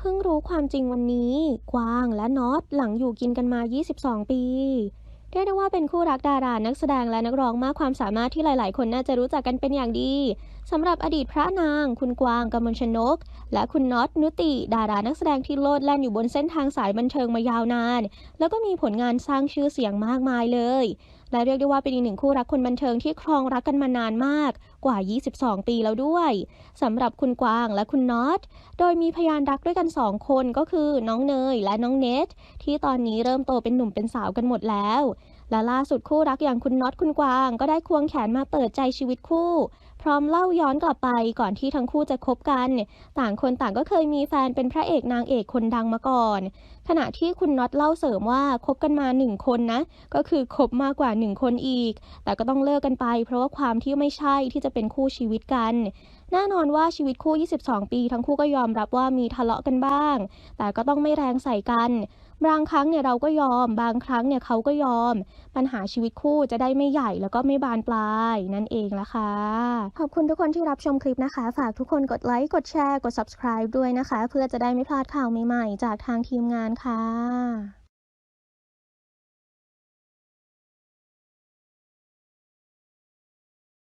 เพิ่งรู้ความจริงวันนี้ กวางและน็อตหลังอยู่กินกันมา 22 ปีเรียกได้ว่าเป็นคู่รักดารานักแสดงและนักร้องมากความสามารถที่หลาย ๆ คนน่าจะรู้จักกันเป็นอย่างดีสำหรับอดีตพระนาง คุณกวางกมลชนก และคุณน็อตนุติ ดารานักแสดงที่โลดแล่นอยู่บนเส้นทางสายบันเทิงมายาวนาน แล้วก็มีผลงานสร้างชื่อเสียงมากมายเลยและเรียกได้ว่าเป็นอีกหนึ่งคู่รักคนบันเทิงที่ครองรักกันมานานมากกว่า 22 ปีแล้วด้วยสำหรับคุณกวางและคุณน็อต โดยมีพยานรักด้วยกัน 2 คนก็คือน้องเนยและน้องเนทที่ตอนนี้เริ่มโตเป็นหนุ่มเป็นสาวกันหมดแล้ว และล่าสุดคู่รักอย่างคุณน็อตคุณกวาง ก็ได้ควงแขนมาเปิดใจชีวิตคู่ พร้อมเล่าย้อนกลับไปก่อนที่ทั้งคู่จะคบกัน ต่างคนต่างก็เคยมีแฟนเป็นพระเอกนางเอกคนดังมาก่อน ขณะที่คุณน็อตเล่าเสริมว่าคบกันมาหนึ่งคนนะ ก็คือคบมากกว่าหนึ่งคนอีก แต่ก็ต้องเลิกกันไป เพราะว่าความที่ไม่ใช่ที่จะเป็นคู่ชีวิตกันแน่นอนว่าชีวิตคู่ 22 ปี ทั้งคู่ก็ยอมรับว่ามีทะเลาะกันบ้าง แต่ก็ต้องไม่แรงใส่กัน บางครั้งเนี่ยเราก็ยอม บางครั้งเนี่ยเขาก็ยอม ปัญหาชีวิตคู่จะได้ไม่ใหญ่แล้วก็ไม่บานปลายนั่นเองละค่ะ ขอบคุณทุกคนที่รับชมคลิปนะคะ ฝากทุกคนกดไลค์กดแชร์กด subscribe ด้วยนะคะ เพื่อจะได้ไม่พลาดข่าวใหม่ๆ จากทางทีมงานค่ะ